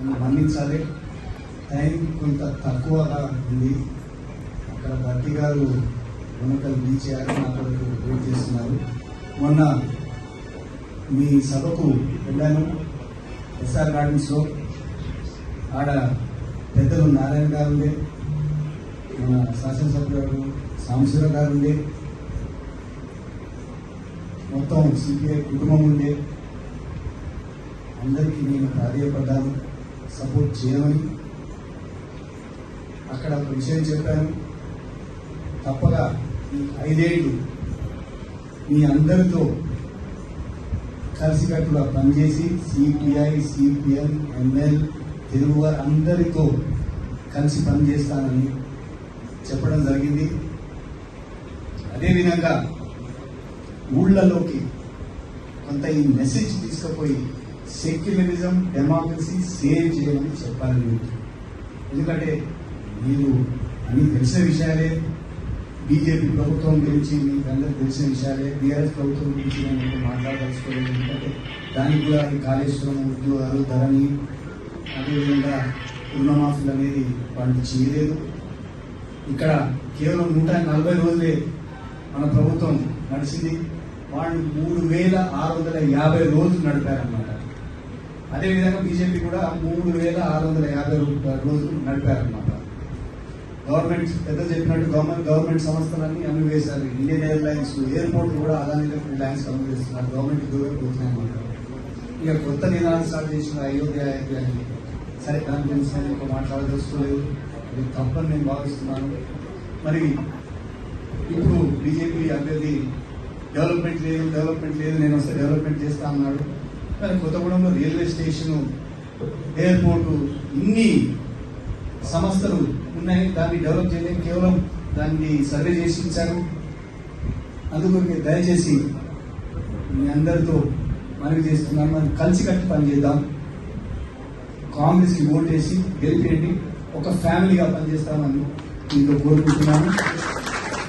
నన్ను మన్నించాలి. టైం కొంత తక్కువగా ఉంది. అక్కడ భర్తీ గారు ఉన్నకలు బీచ్ చేయాలి వెయిట్ చేస్తున్నారు. మొన్న మీ సభకు వెళ్ళాను. ఎస్ఆర్ గార్డెన్స్లో ఆడ పెద్దలు నారాయణ గారు ఉండే మన శాసనసభ్యుడు సాంబశివరావు గారు ఉండే మొత్తం సిపిఐ కుటుంబం ఉండే. అందరికీ నేను ప్రాధాన్యపడ్డాను సపోర్ట్ చేయమని అక్కడ ఒక విషయం చెప్పాను. తప్పగా ఈ ఐదేళ్ళు మీ అందరితో కలిసికట్టుగా పనిచేసి సిపిఐ సిపిఎం ఎంఎల్ తెలుగు వారు అందరితో కలిసి పనిచేస్తానని చెప్పడం జరిగింది. అదేవిధంగా ఊళ్ళలోకి కొంత ఈ మెసేజ్ తీసుకుపోయి సెక్యులరిజం డెమోక్రసీ సేవ్ చేయమని చెప్పాలి ఎందుకంటే మీరు అన్ని తెలిసిన విషయాలే. బీజేపీ ప్రభుత్వం గురించి మీకు అందరికి తెలిసిన విషయాలే. బీఆర్ఎస్ ప్రభుత్వం గురించి నేను మాట్లాడదలుచుకోలేదు. ఎందుకంటే దానికి కూడా కాళేశ్వరం ఉద్యోగాలు ధరని అదేవిధంగా రుణమాఫీలు అనేది వాళ్ళు చేయలేదు. ఇక్కడ కేవలం నూట నలభై రోజులే మన ప్రభుత్వం నడిచింది. వాళ్ళు మూడు వేల ఆరు వందల యాభై రోజులు నడిపారన్నమాట. అదేవిధంగా బీజేపీ కూడా మూడు వేల ఆరు వందల యాభై రూ- రోజులు నడిపారనమాట గవర్నమెంట్ పెద్ద చెప్పినట్టు గవర్నమెంట్ గవర్నమెంట్ సంస్థలన్నీ అమ్మి వేశారు ఇండియన్ ఎయిర్లైన్స్ ఎయిర్పోర్ట్ కూడా అదాని రిలయన్స్ అమ్మి గవర్నమెంట్ దూరం పోతున్నాయి అన్నమాట ఇక కొత్త నినాదం స్టార్ట్ చేసిన అయోధ్య అని సరే దాని గురించి నేను ఎక్కువ ఇది తప్పని నేను భావిస్తున్నాను. మరి ఇప్పుడు బీజేపీ అభ్యర్థి డెవలప్మెంట్ లేదు డెవలప్మెంట్ లేదు నేను వస్తే డెవలప్మెంట్ చేస్తా అన్నాడు. కానీ కొత్తగూడెంలో రైల్వే స్టేషను ఎయిర్పోర్టు ఇన్ని సంస్థలు ఉన్నాయి. దాన్ని డెవలప్ చేయలేదు కేవలం దాన్ని సర్వే చేసి ఇచ్చారు. అందుకొరకే దయచేసి మీ అందరితో మనవి చేస్తున్నాను. మనం కలిసికట్టి పనిచేద్దాం. కాంగ్రెస్కి ఓట్ వేసి గెలిపేయండి. ఒక ఫ్యామిలీగా పనిచేస్తామని మీతో కోరుకుంటున్నాను.